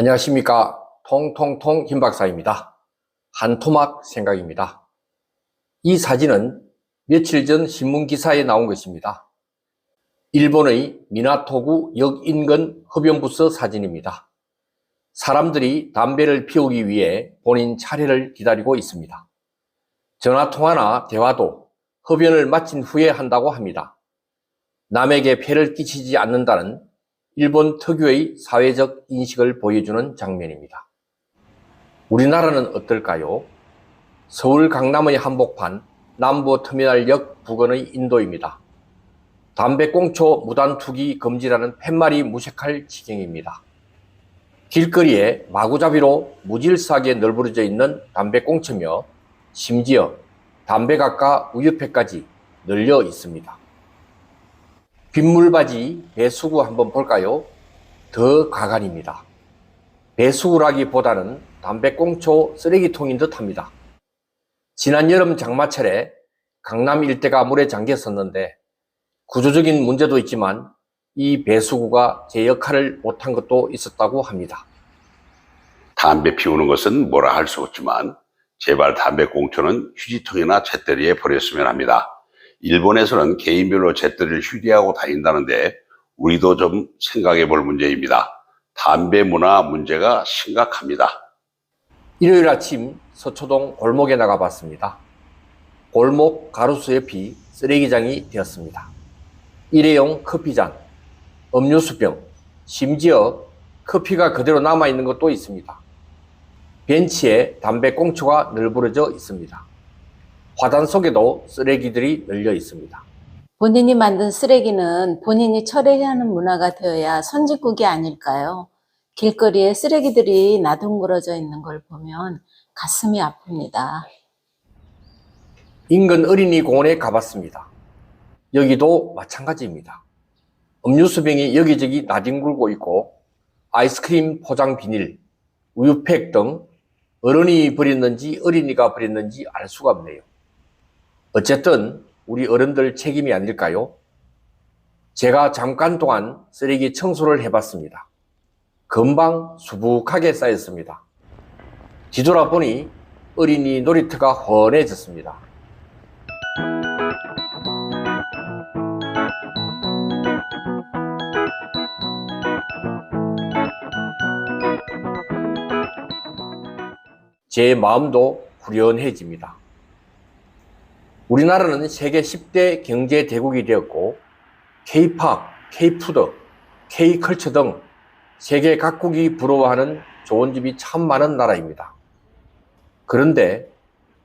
안녕하십니까. 통통통 김 박사입니다. 한 토막 생각입니다. 이 사진은 며칠 전 신문 기사에 나온 것입니다. 일본의 미나토구 역 인근 흡연부서 사진입니다. 사람들이 담배를 피우기 위해 본인 차례를 기다리고 있습니다. 전화통화나 대화도 흡연을 마친 후에 한다고 합니다. 남에게 폐를 끼치지 않는다는 일본 특유의 사회적 인식을 보여주는 장면입니다. 우리나라는 어떨까요? 서울 강남의 한복판 남부 터미널역 부근의 인도입니다. 담배꽁초 무단 투기 금지라는 팻말이 무색할 지경입니다. 길거리에 마구잡이로 무질서하게 널브러져 있는 담배꽁초며 심지어 담배각과 우유팩까지 널려 있습니다. 빗물바지 배수구 한번 볼까요? 더 가관입니다. 배수구라기보다는 담배꽁초 쓰레기통인 듯 합니다. 지난 여름 장마철에 강남 일대가 물에 잠겼었는데 구조적인 문제도 있지만 이 배수구가 제 역할을 못한 것도 있었다고 합니다. 담배 피우는 것은 뭐라 할 수 없지만 제발 담배 꽁초는 휴지통이나 잿더리에 버렸으면 합니다. 일본에서는 개인별로 잿더리를 휴대하고 다닌다는데 우리도 좀 생각해 볼 문제입니다. 담배 문화 문제가 심각합니다. 일요일 아침 서초동 골목에 나가 봤습니다. 골목 가로수 옆이 쓰레기장이 되었습니다. 일회용 커피잔, 음료수병, 심지어 커피가 그대로 남아있는 것도 있습니다. 벤치에 담배 꽁초가 널브러져 있습니다. 화단 속에도 쓰레기들이 널려 있습니다. 본인이 만든 쓰레기는 본인이 처리해야 하는 문화가 되어야 선진국이 아닐까요? 길거리에 쓰레기들이 나둥그러져 있는 걸 보면 가슴이 아픕니다. 인근 어린이 공원에 가봤습니다. 여기도 마찬가지입니다. 음료수병이 여기저기 나뒹굴고 있고 아이스크림 포장 비닐, 우유팩 등 어른이 버렸는지 어린이가 버렸는지 알 수가 없네요. 어쨌든 우리 어른들 책임이 아닐까요? 제가 잠깐 동안 쓰레기 청소를 해봤습니다. 금방 수북하게 쌓였습니다. 뒤돌아보니 어린이 놀이터가 훤해졌습니다. 제 마음도 후련해집니다. 우리나라는 세계 10대 경제 대국이 되었고 K-팝, K-푸드, K-컬처 등 세계 각국이 부러워하는 좋은 집이 참 많은 나라입니다. 그런데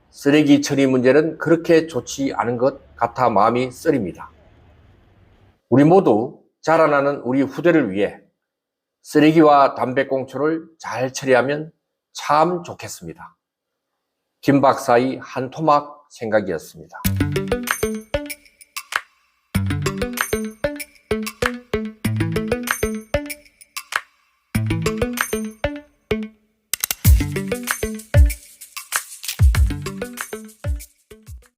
쓰레기 처리 문제는 그렇게 좋지 않은 것 같아 마음이 쓰립니다. 우리 모두 자라나는 우리 후대를 위해 쓰레기와 담배꽁초를 잘 처리하면 참 좋겠습니다. 김 박사의 한 토막 생각이었습니다.